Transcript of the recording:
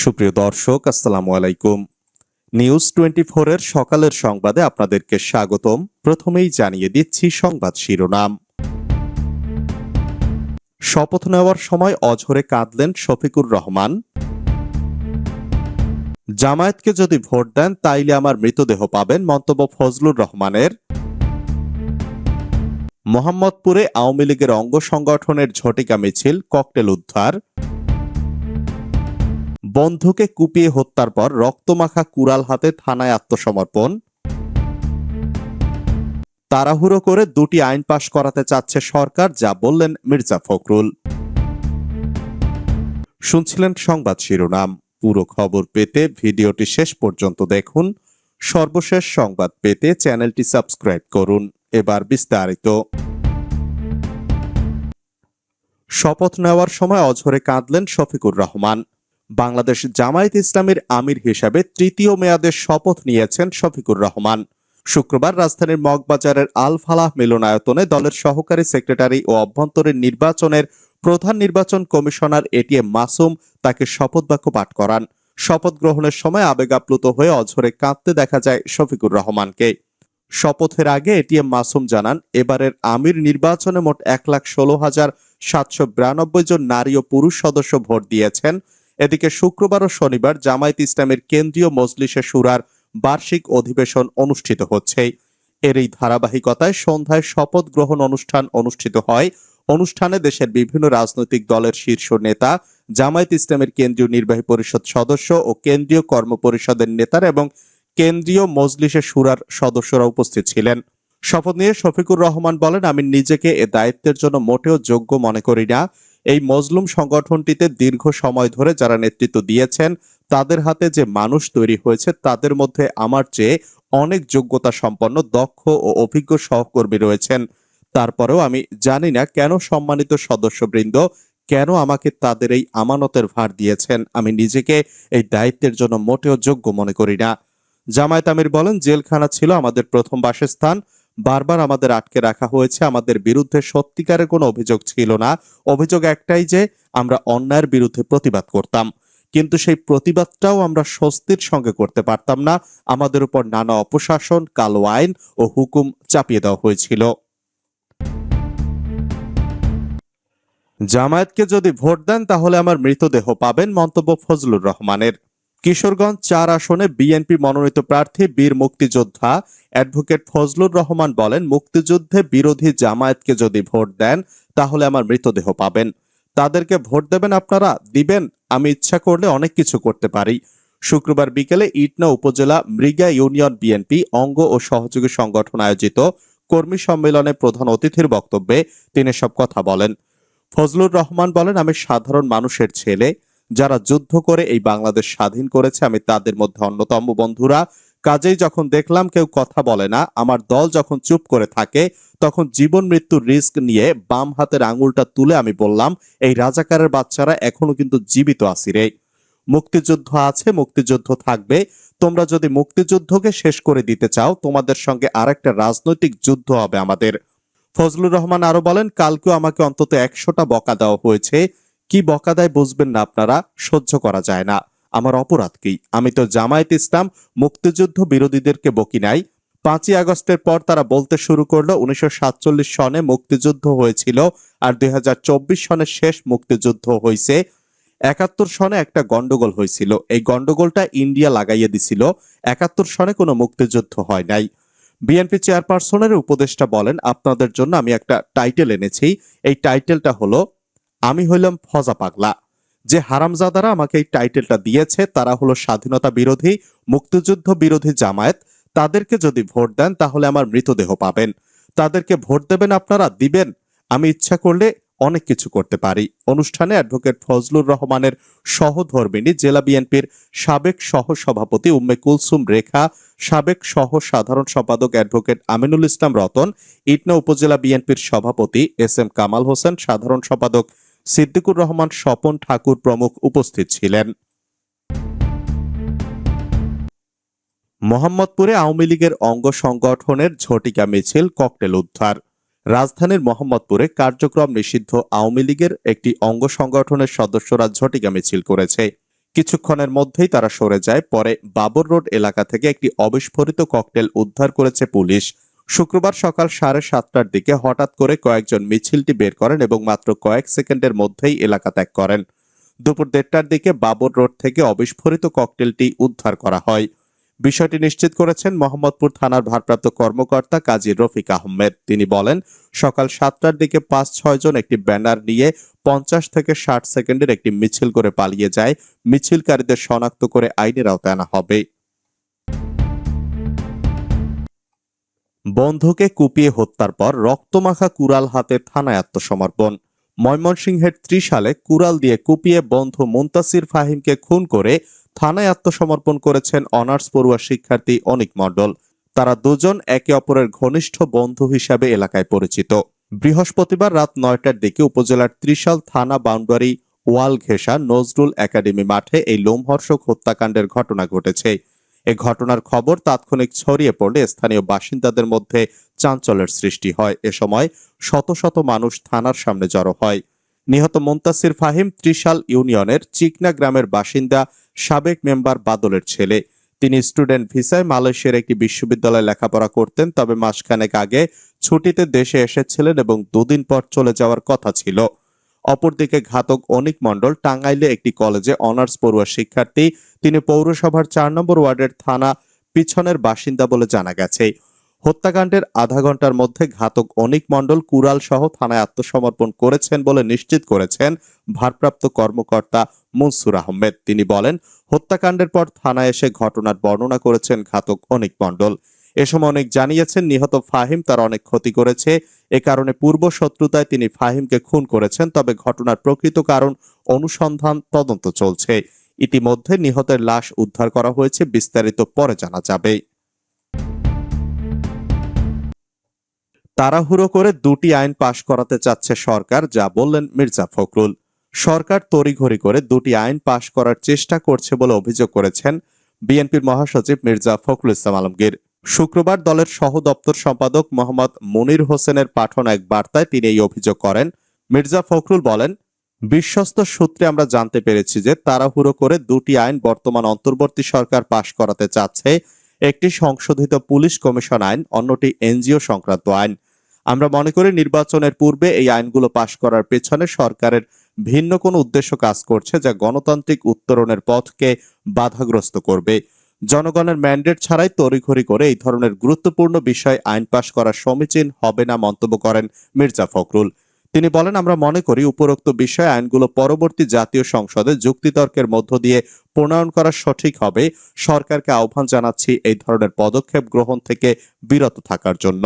সুপ্রিয় দর্শক, আসসালামু আলাইকুম। নিউজ টোয়েন্টি এর সকালের সংবাদে আপনাদেরকে স্বাগতম। প্রথমেই জানিয়ে দিচ্ছি সংবাদ শিরোনাম। শপথ নেওয়ার সময় অঝরে কাঁদলেন শফিকুর রহমান। জামায়াতকে যদি ভোট দেন, তাইলে আমার মৃতদেহ পাবেন মন্তব্য ফজলুর রহমানের। মোহাম্মদপুরে আওয়ামী লীগের অঙ্গ সংগঠনের ঝটিকা মিছিল, ককটেল উদ্ধার। বন্ধুকে কুপিয়ে হত্যার পর রক্তমাখা কুড়াল হাতে থানায় আত্মসমর্পণ। তাড়াহুড়ো করে দুটি আইন পাশ করাতে চাচ্ছে সরকার, যা বললেন মির্জা ফখরুল। শুনছিলেন সংবাদ শিরোনাম। পুরো খবর পেতে ভিডিওটি শেষ পর্যন্ত দেখুন। সর্বশেষ সংবাদ পেতে চ্যানেলটি সাবস্ক্রাইব করুন। এবার বিস্তারিত। শপথ নেওয়ার সময় অঝরে কাঁদলেন শফিকুর রহমান। বাংলাদেশ জামায়াত ইসলামের আমির হিসাবে তৃতীয় মেয়াদের শপথ নিয়েছেন শফিকুর রহমান। শুক্রবার রাজধানীর মগবাজারের আল ফালাহ মিলনায়তনে দলের সহকারী সেক্রেটারি ও অভ্যন্তরীণ নির্বাচনের প্রধান নির্বাচন কমিশনার এটিএম মাসুম তাকে শপথ বাক্য পাঠ করান। শপথ গ্রহণের সময় আবেগাপ্লুত হয়ে অঝরে কাঁদতে দেখা যায় শফিকুর রহমানকে। শপথের আগে এটিএম মাসুম জানান, এবারের আমির নির্বাচনে মোট এক লাখ ষোলো হাজার সাতশো বিরানব্বই জন নারী ও পুরুষ সদস্য ভোট দিয়েছেন। এদিকে শুক্রবার ও শনিবার জামায়াত ইসলামের কেন্দ্রীয় মজলিসে সুরার বার্ষিক অধিবেশন অনুষ্ঠিত হচ্ছে। এর এই ধারাবাহিকতায় সন্ধ্যায় শপথ গ্রহণ অনুষ্ঠান অনুষ্ঠিত হয়। অনুষ্ঠানে দেশের বিভিন্ন রাজনৈতিক দলের শীর্ষ নেতা, জামায়াত ইসলামের কেন্দ্রীয় নির্বাহী পরিষদ সদস্য ও কেন্দ্রীয় কর্ম পরিষদের নেতারা এবং কেন্দ্রীয় মজলিসে সুরার সদস্যরা উপস্থিত ছিলেন। শপথ নিয়ে শফিকুর রহমান বলেন, আমি নিজেকে এ দায়িত্বের জন্য মোটেও যোগ্য মনে করি না। এই মজলুম সংগঠনটিতে দীর্ঘ সময় ধরে যারা নেতৃত্ব দিয়েছেন, তাদের হাতে যে মানুষ তৈরি হয়েছে, তাদের মধ্যে আমার চেয়ে অনেক যোগ্যতা সম্পন্ন দক্ষ ও অভিজ্ঞ সহকর্মী রয়েছেন। তারপরেও আমি জানি না কেন সম্মানিত সদস্যবৃন্দ, কেন আমাকে তাদের এই আমানতের ভার দিয়েছেন। আমি নিজেকে এই দায়িত্বের জন্য মোটেও যোগ্য মনে করি না। জামায়াত আমির বলেন, জেলখানা ছিল আমাদের প্রথম বাসস্থান। বারবার আমাদের আটকে রাখা হয়েছে। আমাদের বিরুদ্ধে সত্যিকারের কোনো অভিযোগ ছিল না। অভিযোগ একটাই যে, আমরা অন্যায়ের বিরুদ্ধে প্রতিবাদ করতাম। কিন্তু সেই প্রতিবাদটাও আমরা স্বস্তির সঙ্গে করতে পারতাম না। আমাদের উপর নানা অপশাসন, কালো আইন ও হুকুম চাপিয়ে দেওয়া হয়েছিল। জামায়াতকে যদি ভোট দেন, তাহলে আমার মৃতদেহ পাবেন মন্তব্য ফজলুর রহমানের। কিশোরগঞ্জ চার আসনে বিএনপি মনোনীত প্রার্থী বীর মুক্তিযোদ্ধা অ্যাডভোকেট ফজলুর রহমান বলেন, মুক্তিযুদ্ধে বিরোধী জামায়াতকে যদি ভোট দেন, তাহলে আমার মৃতদেহ পাবেন। তাদেরকে ভোট দেবেন আপনারা, দিবেন। আমি ইচ্ছা করলে অনেক কিছু করতে পারি। শুক্রবার বিকেলে ইটনা উপজেলা মৃগা ইউনিয়ন বিএনপি অঙ্গ ও সহযোগী সংগঠন আয়োজিত কর্মী সম্মেলনে প্রধান অতিথির বক্তব্যে তিনি সব কথা বলেন। ফজলুর রহমান বলেন, আমি সাধারণ মানুষের ছেলে। যারা যুদ্ধ করে এই বাংলাদেশ স্বাধীন করেছে, আমি তাদের মধ্যে অন্যতম বন্ধুরা। কাজেই যখন দেখলাম কেউ কথা বলে না, আমার দল যখন চুপ করে থাকে, তখন জীবন মৃত্যুর রিস্ক নিয়ে বাম হাতের আঙুলটা তুলে আমি বললাম, এই রাজাকারের বাচ্চারা এখনও কিন্তু জীবিত আছি রে। মুক্তিযুদ্ধ আছে, মুক্তিযুদ্ধ থাকবে। তোমরা যদি মুক্তিযুদ্ধকে শেষ করে দিতে চাও, তোমাদের সঙ্গে আরেকটা রাজনৈতিক যুদ্ধ হবে আমাদের। ফজলুর রহমান আরও বলেন, কালকেও আমাকে অন্তত একশোটা বকা দেওয়া হয়েছে। কি বকাদায় বুঝবেন না আপনারা, সহ্য করা যায় না। আমার অপরাধ কি? আমি তো জামায়াত ইসলাম, মুক্তিযুদ্ধ বিরোধীদেরকে বকি নাই। পাঁচই আগস্টের পর তারা বলতে শুরু করল, উনিশশো সনে মুক্তিযুদ্ধ হয়েছিল আর দুই সনে শেষ মুক্তিযুদ্ধ হয়েছে একাত্তর সনে একটা গন্ডগোল হয়েছিল এই গন্ডগোলটা ইন্ডিয়া লাগাইয়ে দিছিল। একাত্তর সনে কোনো মুক্তিযুদ্ধ হয় নাই। বিএনপি চেয়ারপারসনের উপদেষ্টা বলেন, আপনাদের জন্য আমি একটা টাইটেল এনেছি। এই টাইটেলটা হলো আমি হইলাম ফজা পাগলা। যে হারামজাদারা আমাকে এই টাইটেলটা দিয়েছে, তারা হলো স্বাধীনতা বিরোধী, মুক্তিযুদ্ধ বিরোধী জামায়াত। তাদেরকে যদি ভোট দেন, তাহলে আমার মৃতদেহ পাবেন। তাদেরকে ভোট দেবেন আপনারা, দিবেন। আমি ইচ্ছা করলে অনেক কিছু করতে পারি। অনুষ্ঠানে অ্যাডভোকেট ফজলুর রহমানের সহধর্মিনী জেলা বিএনপির সাবেক সহ সভাপতি উম্মে কুলসুম রেখা, সাবেক সহ সাধারণ সম্পাদক অ্যাডভোকেট আমিনুল ইসলাম রতন, ইটনা উপজেলা বিএনপির সভাপতি এস এম কামাল হোসেন, সাধারণ সম্পাদক সিদ্দিকুর রহমান, স্বপন ঠাকুর প্রমুখ উপস্থিত ছিলেন। মোহাম্মদপুরে আওয়ামী লীগের অঙ্গ সংগঠনের ঝটিকা মিছিল, ককটেল উদ্ধার। রাজধানীর মোহাম্মদপুরে কার্যক্রম নিষিদ্ধ আওয়ামী লীগের একটি অঙ্গ সংগঠনের সদস্যরা ঝটিকা মিছিল করেছে। কিছুক্ষণের মধ্যেই তারা সরে যায়, পরে বাবর রোড এলাকা থেকে একটি অবিস্ফোরিত ককটেল উদ্ধার করেছে পুলিশ। শুক্রবার সকাল সাড়ে সাতটার দিকে হঠাৎ করে কয়েকজন মিছিলটি বের করেন এবং মাত্র কয়েক সেকেন্ডের মধ্যেই এলাকা ত্যাগ করেন। দুপুর দেড়টার দিকে বাবর রোড থেকে অবিস্ফোরিত ককটেলটি উদ্ধার করা হয়। বিষয়টি নিশ্চিত করেছেন মোহাম্মদপুর থানার ভারপ্রাপ্ত কর্মকর্তা কাজী রফিক আহমেদ। তিনি বলেন, সকাল সাতটার দিকে পাঁচ ছয় জন একটি ব্যানার নিয়ে পঞ্চাশ থেকে ষাট সেকেন্ডের একটি মিছিল করে পালিয়ে যায়। মিছিলকারীদের শনাক্ত করে আইনের আওতায় আনা হবে। বন্ধুকে কুপিয়ে হত্যার পর রক্তমাখা কুড়াল হাতে থানায় আত্মসমর্পণ। ময়মনসিংহের ত্রিশালে কুড়াল দিয়ে কুপিয়ে বন্ধু মুন্তাসির ফাহিমকে খুন করে থানায় আত্মসমর্পণ করেছেন অনার্স পড়ুয়া শিক্ষার্থী অনিক মণ্ডল। তারা দুজন একে অপরের ঘনিষ্ঠ বন্ধু হিসাবে এলাকায় পরিচিত। বৃহস্পতিবার রাত নয়টার দিকে উপজেলার ত্রিশাল থানা বাউন্ডারি ওয়াল ঘেঁষা নজরুল একাডেমি মাঠে এই লোমহর্ষক হত্যাকাণ্ডের ঘটনা ঘটেছে। এ ঘটনার খবর তাৎক্ষণিক ছড়িয়ে পড়লে স্থানীয় বাসিন্দাদের মধ্যে চাঞ্চল্যের সৃষ্টি হয়। এ সময় শত শত মানুষ থানার সামনে জড়ো হয়। নিহত মুন্তাসির ফাহিম ত্রিশাল ইউনিয়নের চিকনা গ্রামের বাসিন্দা, সাবেক মেম্বার বাদলের ছেলে। তিনি স্টুডেন্ট ভিসায় মালয়েশিয়ার একটি বিশ্ববিদ্যালয়ে লেখাপড়া করতেন, তবে মাসখানেক আগে ছুটিতে দেশে এসেছিলেন এবং দুদিন পর চলে যাওয়ার কথা ছিল। অপরদিকে ঘাতক অনিক মণ্ডল টাঙ্গাইলে একটি কলেজে অনার্স পড়ুয়া শিক্ষার্থী, তিনি পৌরসভার চার নম্বর ওয়ার্ডের থানা পিছনের বাসিন্দা বলে জানা গেছে। হত্যাকাণ্ডের আধা ঘণ্টার মধ্যে ঘাতক অনিক মণ্ডল কুরাল সহ থানায় আত্মসমর্পণ করেছেন বলে নিশ্চিত করেছেন ভারপ্রাপ্ত কর্মকর্তা মনসুর আহমেদ। তিনি বলেন, হত্যাকাণ্ডের পর থানায় এসে ঘটনার বর্ণনা করেছেন ঘাতক অনিক মণ্ডল। এ সময় অনেক জানিয়েছেন, নিহত ফাহিম তার অনেক ক্ষতি করেছে এ কারণে পূর্ব শত্রুতায় তিনি ফাহিমকে খুন করেছেন, তবে ঘটনার প্রকৃত কারণ অনুসন্ধান তদন্ত চলছে। ইতিমধ্যে নিহতের লাশ উদ্ধার করা হয়েছে, বিস্তারিত পরে জানা যাবে। তাড়াহুড়ো করে দুটি আইন পাশ করাতে চাচ্ছে সরকার, যা বললেন মির্জা ফখরুল। সরকার তড়িঘড়ি করে দুটি আইন পাশ করার চেষ্টা করছে বলে অভিযোগ করেছেন বিএনপির মহাসচিব মির্জা ফখরুল ইসলাম আলমগীর। শুক্রবার দলের সহ দপ্তর সম্পাদক মোহাম্মদ মনির হোসেনের পাঠন এক বার্তায় তিনি এই অভিযোগ করেন। মির্জা ফখরুল বলেন, বিশ্বস্ত সূত্রে আমরা জানতে পেরেছি যে তাড়াহুড়ো করে দুটি আইন বর্তমান অন্তর্বর্তী সরকার পাশ করাতে চাচ্ছে। একটি সংশোধিত পুলিশ কমিশন আইন, অন্যটি এনজিও সংক্রান্ত আইন। আমরা মনে করি নির্বাচনের পূর্বে এই আইনগুলো পাশ করার পেছনে সরকারের ভিন্ন কোনো উদ্দেশ্য কাজ করছে যা গণতান্ত্রিক উত্তরণের পথকে বাধাগ্রস্ত করবে। জনগণের ম্যান্ডেট ছাড়াই তড়িঘড়ি করে এই ধরনের গুরুত্বপূর্ণ বিষয় আইন পাশ করা সমীচীন হবে না মন্তব্য করেন মির্জা ফখরুল। তিনি বলেন, আমরা মনে করি উপরোক্ত বিষয় আইনগুলো পরবর্তী জাতীয় সংসদে যুক্তিতর্কের মধ্য দিয়ে প্রণয়ন করা সঠিক হবে। সরকারকে আহ্বান জানাচ্ছি এই ধরনের পদক্ষেপ গ্রহণ থেকে বিরত থাকার জন্য।